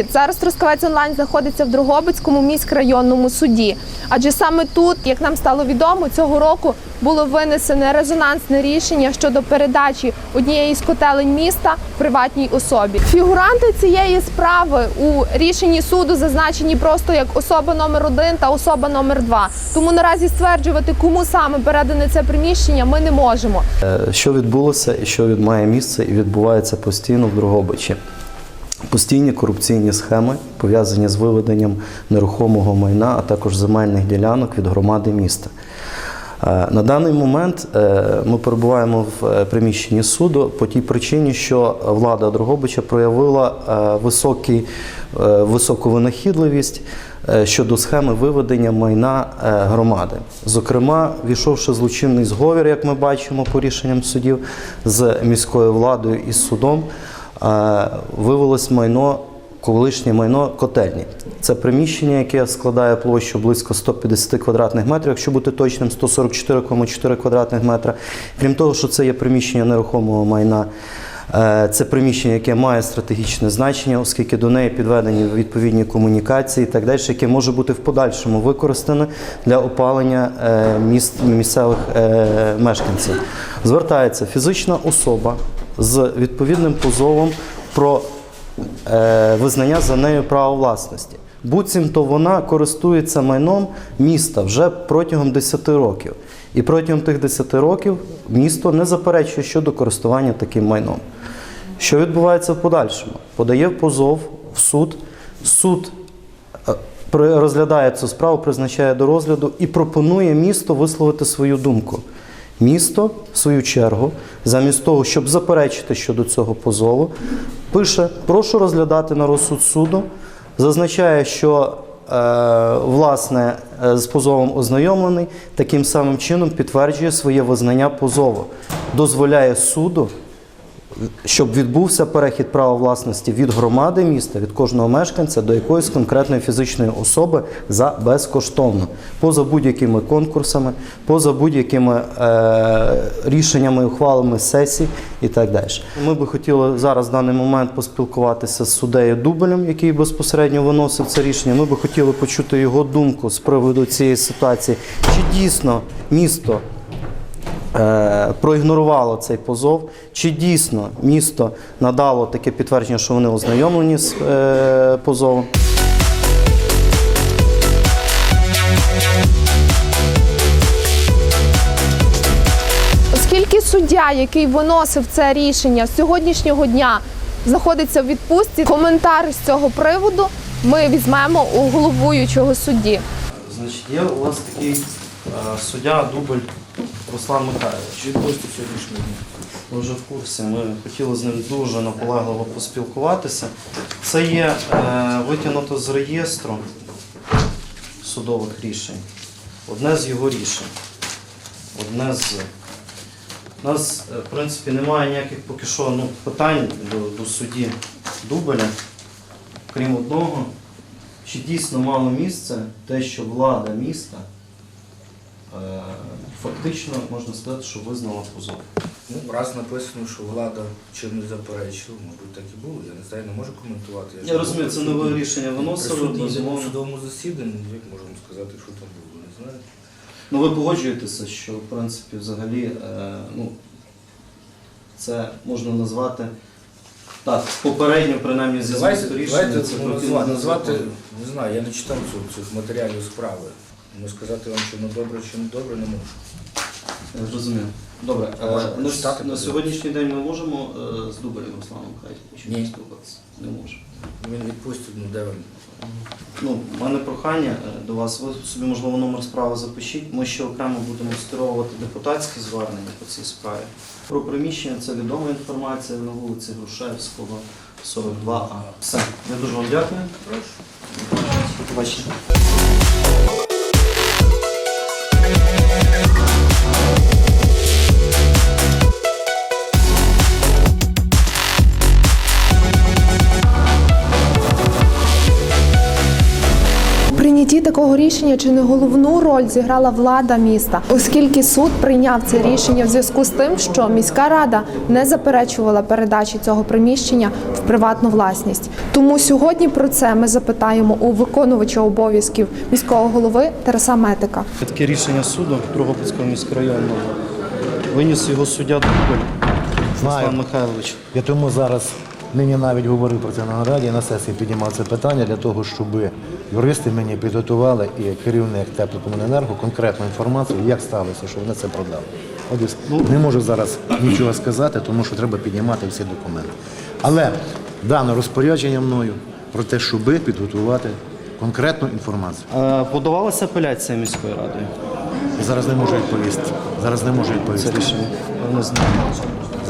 Привіт! Зараз Трускавець онлайн знаходиться в Дрогобицькому міськрайонному суді. Адже саме тут, як нам стало відомо, цього року було винесене резонансне рішення щодо передачі однієї з котелень міста приватній особі. Фігуранти цієї справи у рішенні суду зазначені просто як особа номер один та особа номер два. Тому наразі стверджувати, кому саме передане це приміщення, ми не можемо. Е, Що відбулося і що має місце і відбувається постійно в Дрогобичі? Постійні корупційні схеми пов'язані з виведенням нерухомого майна, а також земельних ділянок від громади міста. Е, На даний момент е, ми перебуваємо в е, приміщенні суду по тій причині, що влада Дрогобича проявила високий, е, високу винахідливість щодо схеми виведення майна громади. Зокрема, війшовши злочинний зговір, як ми бачимо по рішенням судів з міською владою і судом, вивелось майно колишнє майно котельні. Це приміщення, яке складає площу близько 150 квадратних метрів, якщо бути точним, 144,4 квадратних метра. Крім того, що це є приміщення нерухомого майна. е, Це приміщення, яке має стратегічне значення, оскільки до неї підведені відповідні комунікації і так далі, яке може бути в подальшому використане для опалення е, міст місцевих е, мешканців. Звертається фізична особа з відповідним позовом про е, визнання за нею права власності. Буцімто вона користується майном міста вже протягом 10 років. І протягом тих 10 років місто не заперечує щодо користування таким майном. Що відбувається в подальшому? Подає позов в суд, суд е, розглядає цю справу, призначає до розгляду і пропонує місту висловити свою думку. Місто, в свою чергу, замість того, щоб заперечити щодо цього позову, пише: прошу розглядати на розсуд суду, зазначає, що е, власне е, з позовом ознайомлений, таким самим чином підтверджує своє визнання позову, дозволяє суду щоб відбувся перехід права власності від громади міста, від кожного мешканця до якоїсь конкретної фізичної особи за безкоштовно, поза будь-якими конкурсами, поза будь-якими е, рішеннями, ухвалами сесій і так далі. Ми би хотіли зараз в даний момент поспілкуватися з суддею Дубелем, який безпосередньо виносив це рішення. Ми би хотіли почути його думку з приводу цієї ситуації. Чи дійсно місто проігнорувало цей позов, чи дійсно місто надало таке підтвердження, що вони ознайомлені з е, позовом. Оскільки суддя, який виносив це рішення з сьогоднішнього дня, знаходиться в відпустці, коментар з цього приводу ми візьмемо у головуючого судді. Значить, є у вас такий е, суддя Дубль Руслан Михайлович. Відпустці сьогоднішнього дня. Ви вже в курсі. Ми хотіли з ним дуже наполегливо поспілкуватися. Це є е, витягнуто з реєстру судових рішень. Одне з його рішень. Одне з. У нас, е, в принципі, немає ніяких поки що ну, питань до, до судді Дубеля, крім одного, чи дійсно мало місце те, що влада міста фактично можна сказати, що визнала позов. Ну, раз написано, що влада чим не заперечила, мабуть, так і було. Я не знаю, не можу коментувати. Я розумію, це нове рішення виносили, в судовому засіданні, як можемо сказати, що там було, не знаю. Ну ви погоджуєтеся, що в принципі взагалі е, ну, це можна назвати так, попередньо, принаймні зі змісту рішення. давайте це ну, противно назва- назвати, не знаю, я не читав цих матеріалів справи. Ну, сказати вам, чи воно добре, чи не добре, не можу. Зрозумів. Добре, А можна е, на, прочитати, на подивитися? сьогоднішній день ми можемо е, з Дубарем Русланом Михайловичем Ні. спілкуватися? Не можемо. Він відпустить, ну де він? Ну, в мене прохання е, до вас, ви собі, можливо, номер справи запишіть. Ми ще окремо будемо скеровувати депутатські звернення по цій справі. Про приміщення це відома інформація на вулиці Грушевського, 42А. Все, я дуже вам дякую. Прошу. Побачення. Такого рішення чи не головну роль зіграла влада міста, оскільки суд прийняв це рішення в зв'язку з тим, що міська рада не заперечувала передачі цього приміщення в приватну власність. Тому сьогодні про це ми запитаємо у виконувача обов'язків міського голови Тараса Метика. Таке рішення суду Дрогобицького міськрайонного виніс його суддя. Руслан Михайлович. Я тому зараз нині навіть говорив про це на нараді, на сесії піднімав це питання для того, щоб юристи мені підготували і керівник теплокомуненерго конкретну інформацію, як сталося, що вони це продали. От не можу зараз нічого сказати, тому що треба піднімати всі документи. Але дано розпорядження мною про те, щоб підготувати конкретну інформацію. Подавалася апеляція міською радою. Зараз не можу відповісти. Зараз не можу Це відповісти. рішення. Я не знаю.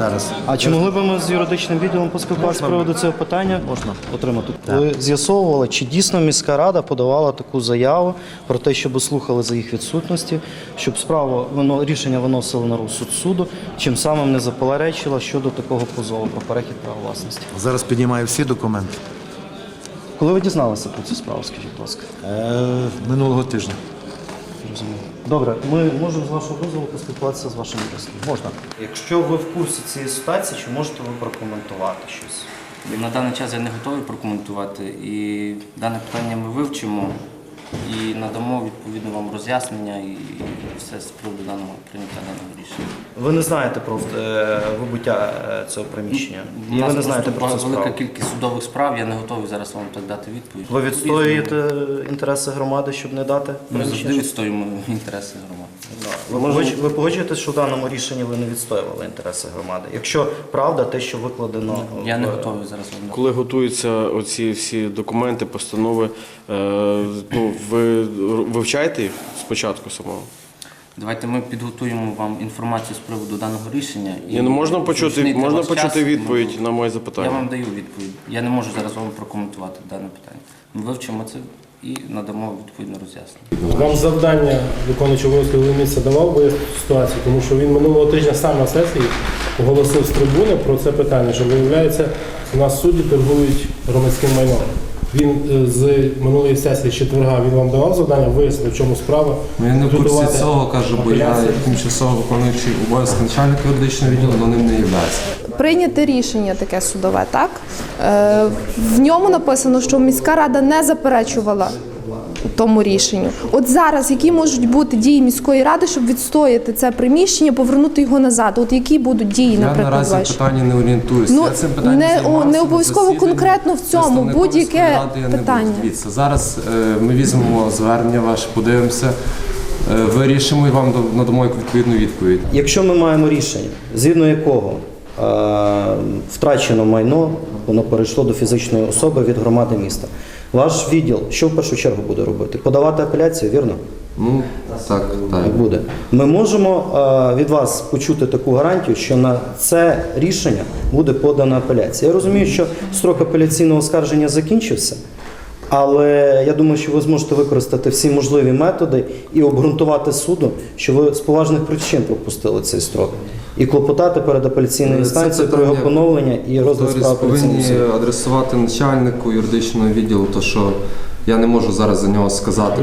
Зараз. А чи могли б ми з юридичним відділом поспілкуватися з приводу цього питання? Можна. Отримати. Ви з'ясовували, чи дійсно міська рада подавала таку заяву про те, щоб слухали за їх відсутності, щоб справу воно рішення виносили на розсуд суду, чим самим не заперечила щодо такого позову про перехід права власності. Зараз піднімаю всі документи. Коли ви дізналися про цю справу, скажіть, будь ласка. Е, минулого тижня. Розумію. Добре, ми можемо з вашого дозволу поспілкуватися з вашим юристом. Можна. Якщо ви в курсі цієї ситуації, чи можете ви прокоментувати щось? На даний час я не готовий прокоментувати, і дане питання ми вивчимо і надамо відповідно вам роз'яснення і все з приводу даного прийняття даного рішення. Ви не знаєте про е, вибуття е, цього приміщення. У І нас ви не знаєте просто про цю велика справу. кількість судових справ, я не готовий зараз вам так дати відповідь. Ви відстоюєте інтереси громади, щоб не дати Ми завжди приміщення? відстоюємо інтереси громади. Ви, погодж- ви погоджуєтесь, що в даному рішенні ви не відстоювали інтереси громади? Якщо правда, те, що викладено Я не в- готовий зараз вам. Коли готуються оці всі документи, постанови, е, ну, ви вивчаєте їх спочатку самого? Давайте ми підготуємо вам інформацію з приводу даного рішення. і Ні, ну можна почути, можна почути відповідь можу- на моє запитання. Я вам даю відповідь. Я не можу зараз вам прокоментувати дане питання. Ми вивчимо це і надамо відповідне роз'яснення. Вам завдання виконуючий обов'язки голови давав би ситуацію, тому що він минулого тижня сам на сесії оголосив з трибуни про це питання, що виявляється, у нас судді торгують громадським майном. Він е, з минулої сесії з четверга він вам давав завдання вияснив, в чому справа. Ну, Я не в курсі цього кажу, бо я тимчасово виконуючий обов'язки начальника юридичного відділу, але ним не являється. Прийняте рішення таке судове, так е, в ньому написано, що міська рада не заперечувала тому рішенню. От зараз які можуть бути дії міської ради, щоб відстояти це приміщення, повернути його назад? От які будуть дії, Я наприклад, наразі ваші? питанні не орієнтуюся. Ну, я цим питанням не- о, не обов'язково конкретно в цьому, будь-яке питання. Дивіться, зараз е, ми візьмемо звернення ваше, подивимося, е, вирішимо і вам до- надамо відповідну відповідь. Якщо ми маємо рішення, згідно якого е, втрачено майно, воно перейшло до фізичної особи від громади міста. Ваш відділ що в першу чергу буде робити? Подавати апеляцію, вірно? Ну, так, так. Буде. Ми можемо е, від вас почути таку гарантію, що на це рішення буде подана апеляція. Я розумію, що строк апеляційного скарження закінчився, але я думаю, що ви зможете використати всі можливі методи і обґрунтувати суду, що ви з поважних причин пропустили цей строк. І клопотати перед апеляційною інстанцією про його поновлення і розгляд справи апеляційного повинні адресувати начальнику юридичного відділу, то що я не можу зараз за нього сказати.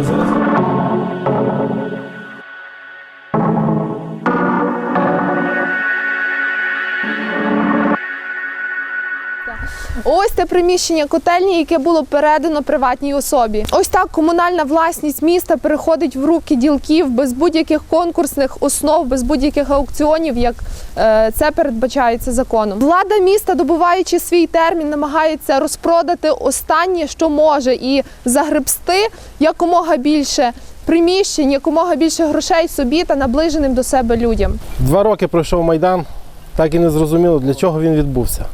Приміщення котельні, яке було передано приватній особі. Ось так комунальна власність міста переходить в руки ділків без будь-яких конкурсних основ, без будь-яких аукціонів, як е, це передбачається законом. Влада міста, добуваючи свій термін, намагається розпродати останнє, що може, і загребсти якомога більше приміщень, якомога більше грошей собі та наближеним до себе людям. Два роки пройшов Майдан, так і не зрозуміло, для чого він відбувся.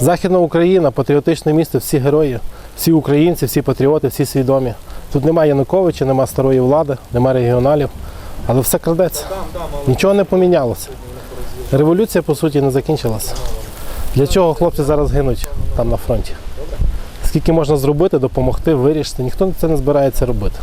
Західна Україна, патріотичне місто, всі герої, всі українці, всі патріоти, всі свідомі. Тут немає Януковича, немає старої влади, немає регіоналів, але все крадеться. Нічого не помінялося. Революція, по суті, не закінчилася. Для чого хлопці зараз гинуть там на фронті? Скільки можна зробити, допомогти, вирішити, ніхто це не збирається робити.